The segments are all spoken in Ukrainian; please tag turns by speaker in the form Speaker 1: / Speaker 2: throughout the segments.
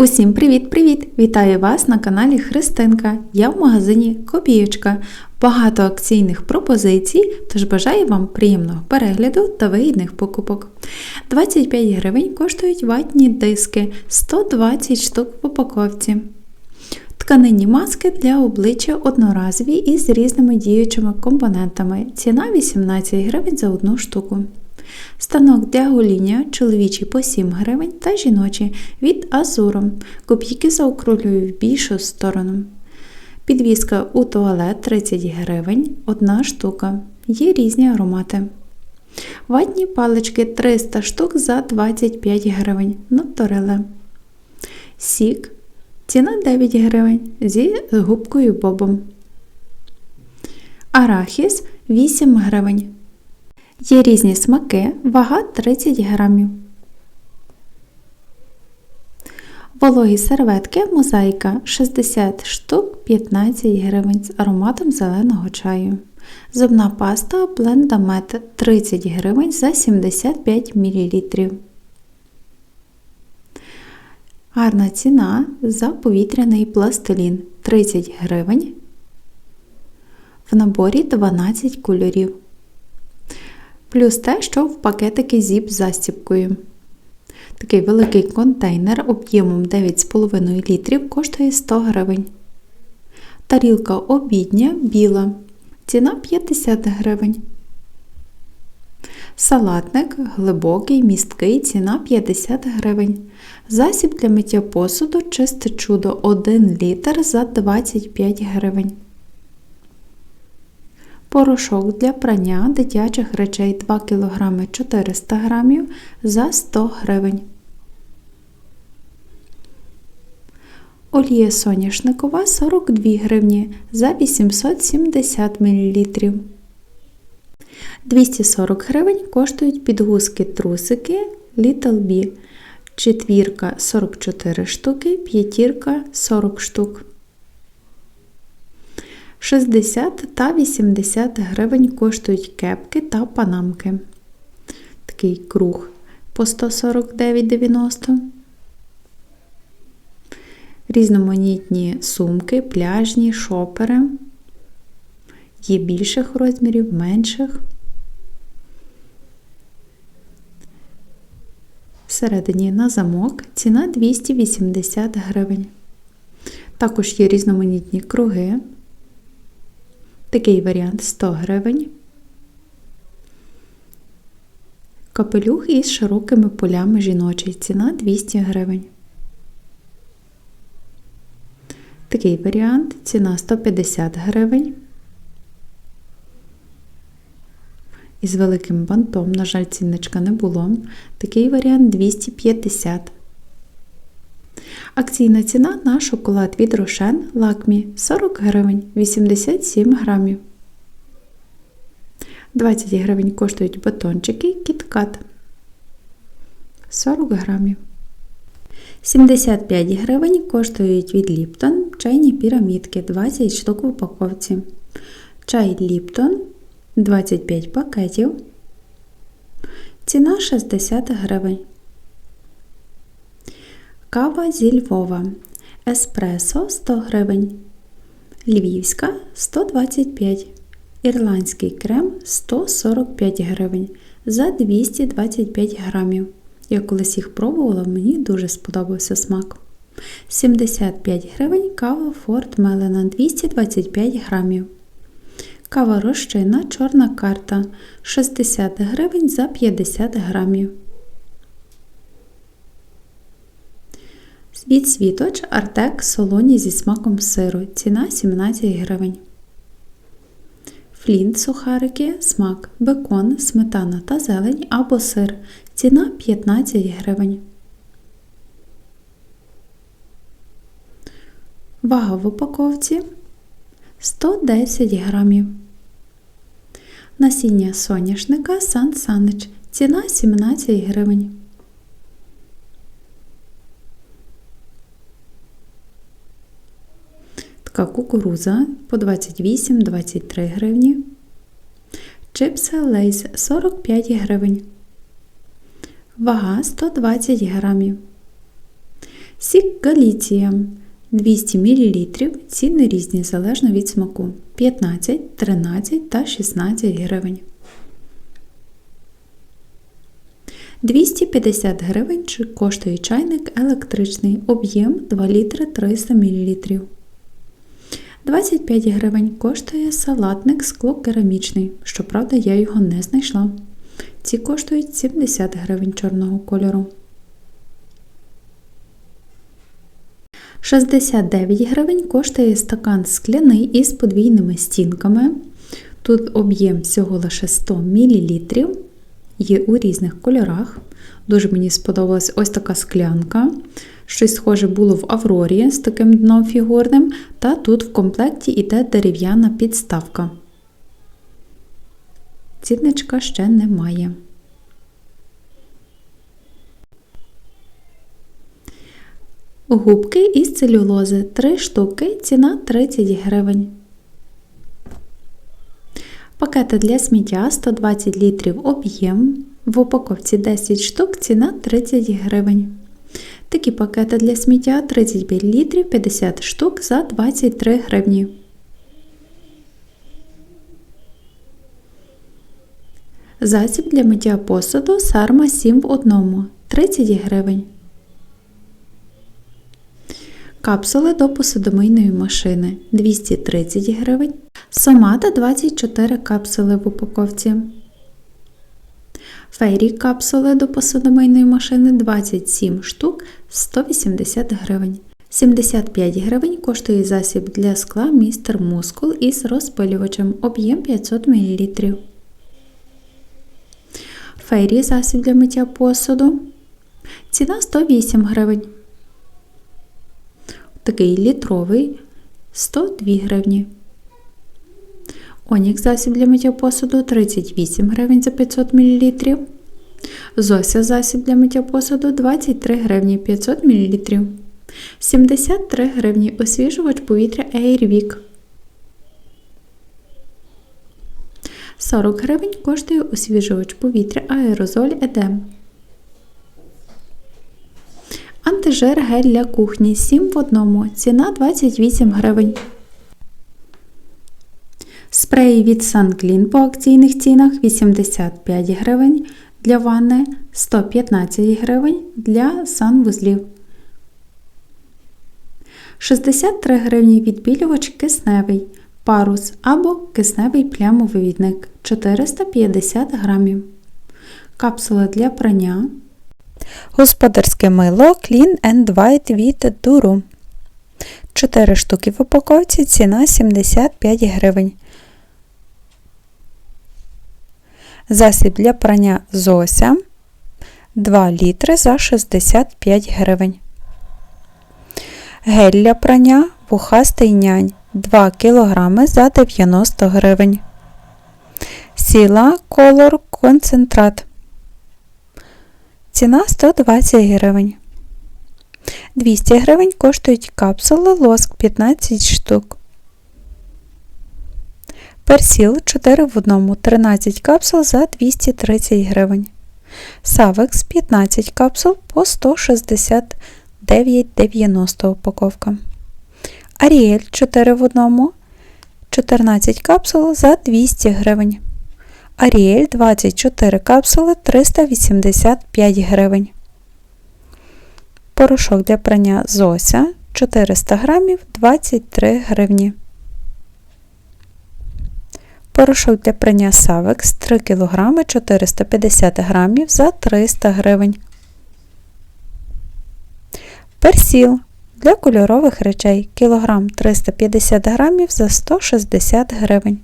Speaker 1: Усім привіт-привіт! Вітаю вас на каналі Христинка. Я в магазині Копієчка. Багато акційних пропозицій, тож бажаю вам приємного перегляду та вигідних покупок. 25 гривень коштують ватні диски, 120 штук в упаковці. Тканинні маски для обличчя одноразові із різними діючими компонентами. Ціна 18 гривень за одну штуку. Станок для гоління чоловічий по 7 гривень та жіночий від Азуром. Копійки заокруглюю в більшу сторону. Підвіска у туалет 30 гривень, одна штука. Є різні аромати. Ватні палички 300 штук за 25 гривень. Натуреле. Сік. Ціна 9 гривень зі губкою бобом. Арахіс 8 гривень. Є різні смаки, вага 30 грамів. Вологі серветки мозаїка 60 штук 15 гривень з ароматом зеленого чаю. Зубна паста Blendamет 30 гривень за 75 мл. Гарна ціна за повітряний пластилін 30 гривень. В наборі 12 кольорів. Плюс те, що в пакетики зіп з застіпкою. Такий великий контейнер об'ємом 9,5 літрів коштує 100 гривень. Тарілка обідня біла. Ціна 50 гривень. Салатник глибокий, місткий, ціна 50 гривень. Засіб для миття посуду чисте чудо 1 літр за 25 гривень. Порошок для прання дитячих речей 2 кг 400 г за 100 гривень. Олія соняшникова 42 гривні за 870 мл. 240 гривень коштують підгузки трусики Little B. Четвірка 44 штуки, п'ятірка 40 штук. 60 та 80 гривень коштують кепки та панамки. Такий круг по 149,90. Різноманітні сумки, пляжні, шопери. Є більших розмірів, менших. Всередині на замок ціна 280 гривень. Також є різноманітні круги. Такий варіант 100 гривень. Капелюх із широкими полями жіночий. Ціна 200 гривень. Такий варіант ціна 150 гривень. Із великим бантом, на жаль, цінничка не було. Такий варіант 250 Акційна ціна на шоколад від Рошен Лакмі 40 гривень 87 грамів. 20 гривень коштують батончики Кіткат 40 грамів. 75 гривень коштують від Ліптон чайні пірамідки 20 штук в упаковці. Чай Ліптон 25 пакетів. Ціна 60 гривень. Кава зі Львова. Еспресо 100 гривень. Львівська 125 Ірландський крем 145 гривень за 225 грамів. Я колись їх пробувала, мені дуже сподобався смак. 75 гривень кава Форт Мелена 225 грамів. Кава розчина чорна карта 60 гривень за 50 грамів. Від світоч Артек солоні зі смаком сиру. Ціна 17 гривень. Флінт сухарики, смак, бекон, сметана та зелень або сир. Ціна 15 гривень. Вага в упаковці 110 грамів. Насіння соняшника Сан Санич. Ціна 17 гривень. Така кукуруза по 28-23 гривні. Чипси Лейс 45 гривень. Вага 120 грамів. Сік Галіція 200 мл. Ціни різні залежно від смаку 15, 13 та 16 гривень. 250 гривень чи коштує чайник електричний, об'єм 2 літри 300 мл. 25 гривень коштує салатник скло-керамічний. Щоправда, я його не знайшла. Ці коштують 70 гривень чорного кольору. 69 гривень коштує стакан скляний із подвійними стінками. Тут об'єм всього лише 100 мл. Є у різних кольорах. Дуже мені сподобалась ось така склянка. Щось схоже було в Аврорі з таким дном фігурним, та тут в комплекті йде дерев'яна підставка. Цінничка ще немає. Губки із целюлози 3 штуки, ціна 30 гривень. Пакети для сміття 120 літрів об'єм. В упаковці 10 штук, ціна 30 гривень. Такі пакети для сміття 35 літрів 50 штук за 23 гривні. Засіб для миття посуду сарма 7 в 1 30 гривень. Капсули до посудомийної машини 230 гривень. Сомата 24 капсули в упаковці. Фейрі капсули до посудомийної машини 27 штук 180 гривень. 75 гривень коштує засіб для скла містер Мускул із розпилювачем об'єм 500 мл. Фейрі засіб для миття посуду. Ціна 108 гривень. Такий літровий 102 гривні. Онік засіб для миття посуду 38 гривень за 500 мл. Зося засіб для миття посуду 23 гривні 500 мл. 73 гривні освіжувач повітря Airwick. 40 гривень коштує освіжувач повітря аерозоль Едем. Антижир гель для кухні 7 в одному. Ціна 28 гривень. Спреї від SunClean по акційних цінах 85 гривень. Для ванни 115 гривень для санвузлів. 63 гривні відбілювач кисневий, парус або кисневий плямовивідник 450 грамів. Капсула для прання. Господарське мило Clean and White від Duru. 4 штуки в упаковці, ціна 75 гривень. Засіб для прання Зося 2 літри за 65 гривень. Гель для прання вухастий нянь 2 кг за 90 гривень. Сіла колор концентрат. Ціна 120 гривень. 200 гривень коштують капсули лоск 15 штук. Персіл 4 в 1, 13 капсул за 230 гривень. Савекс 15 капсул по 169,90 упаковка. Аріель 4 в 1, 14 капсул за 200 гривень. Аріель 24 капсули 385 гривень. Порошок для прання Зося 400 грамів 23 гривні. Порошок для прання Савекс 3 кг 450 грамів за 300 гривень. Персіл для кольорових речей кілограм 350 грамів за 160 гривень.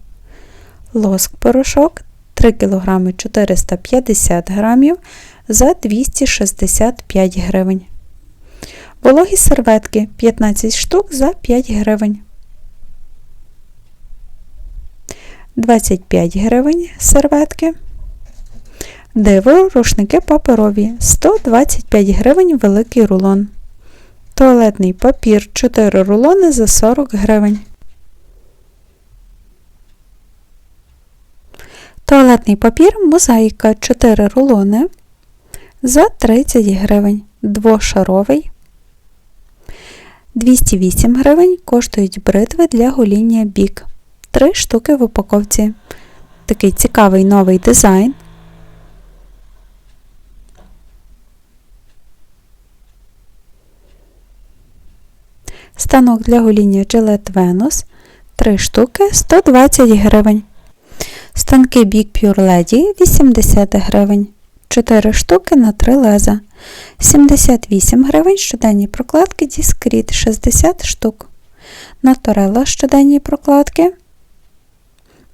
Speaker 1: Лоск порошок 3 кг 450 грамів за 265 гривень. Вологі серветки 15 штук за 5 гривень. 25 гривень серветки. Диво рушники паперові 125 гривень великий рулон. Туалетний папір 4 рулони за 40 гривень. Туалетний папір мозаїка 4 рулони за 30 гривень. Двошаровий. 208 гривень коштують бритви для гоління бік. 3 штуки в упаковці. Такий цікавий новий дизайн. Станок для гоління Gillette Venus 3 штуки 120 гривень. Станки Big Pure Lady 80 гривень. 4 штуки на 3 леза. 78 гривень щоденні прокладки Discreet 60 штук. Наторела щоденні прокладки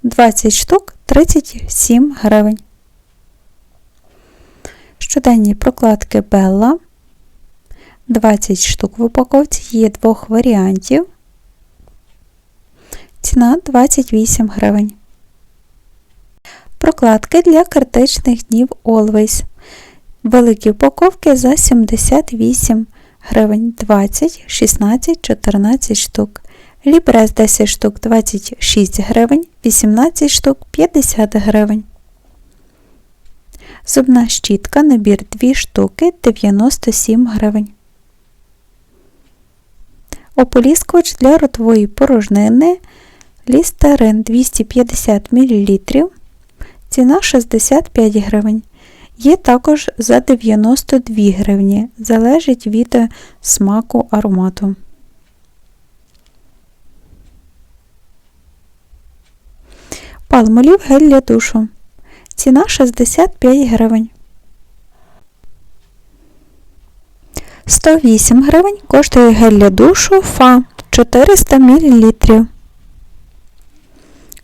Speaker 1: 20 штук 37 гривень. Щоденні прокладки Bella 20 штук в упаковці є двох варіантів. Ціна 28 гривень. Прокладки для критичних днів Always. Великі упаковки за 78 гривень 20, 16, 14 штук. Лібрес 10 штук 26 гривень, 18 штук 50 гривень. Зубна щітка набір 2 штуки 97 гривень. Ополіскувач для ротової порожнини Лістерин 250 мл. Ціна 65 гривень. Є також за 92 гривні. Залежить від смаку аромату. Палмолів гель для душу. Ціна 65 гривень. 108 гривень коштує гель для душу Фа 400 мл.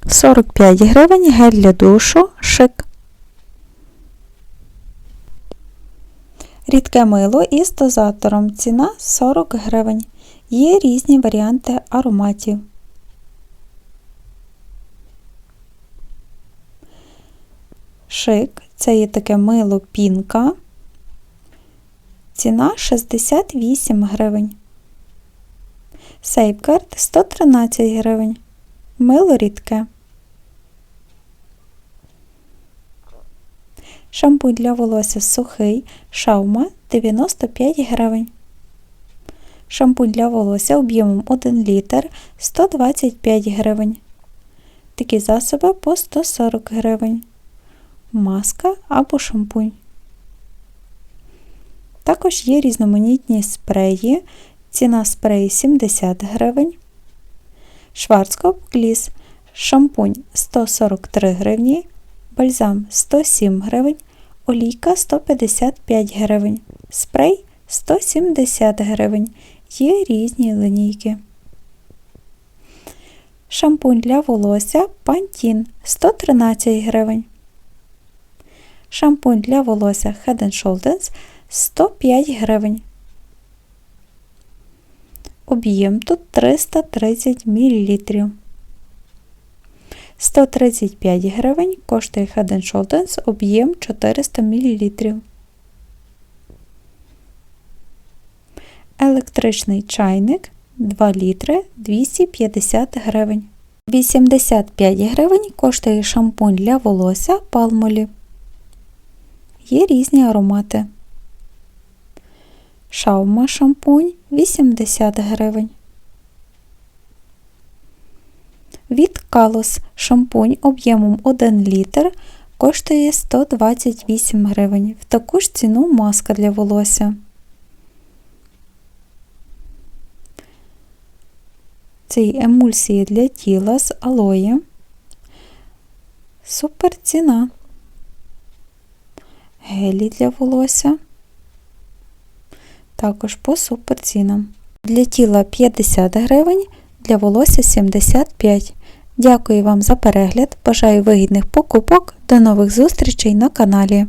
Speaker 1: 45 гривень гель для душу шик. Рідке мило із дозатором. Ціна 40 гривень. Є різні варіанти ароматів. Шик це є таке мило пінка. Ціна 68 гривень. Сейфгард 113 гривень. Мило рідке. Шампунь для волосся сухий шаума 95 гривень. Шампунь для волосся об'ємом 1 літр 125 гривень. Такі засоби по 140 гривень. Маска або шампунь. Також є різноманітні спреї. Ціна спреї 70 гривень. Шварцкоп Гліс. Шампунь 143 гривні. Бальзам 107 гривень. Олійка 155 гривень. Спрей 170 гривень. Є різні линійки. Шампунь для волосся Пантін 113 гривень. Шампунь для волосся Head Shoulders 105 гривень. Об'єм тут 330 мл. 135 гривень коштує Head Shoulders об'єм 400 мл. Електричний чайник 2 літри 250 гривень. 85 гривень коштує шампунь для волосся Palmolive. Є різні аромати. Шаума шампунь 80 гривень. Від Калос шампунь об'ємом 1 літр коштує 128 гривень. В таку ж ціну маска для волосся. Це емульсії для тіла з алоє. Супер ціна. Гелі для волосся. Також по суперцінам. Для тіла 50 гривень, для волосся 75 Дякую вам за перегляд. Бажаю вигідних покупок. До нових зустрічей на каналі.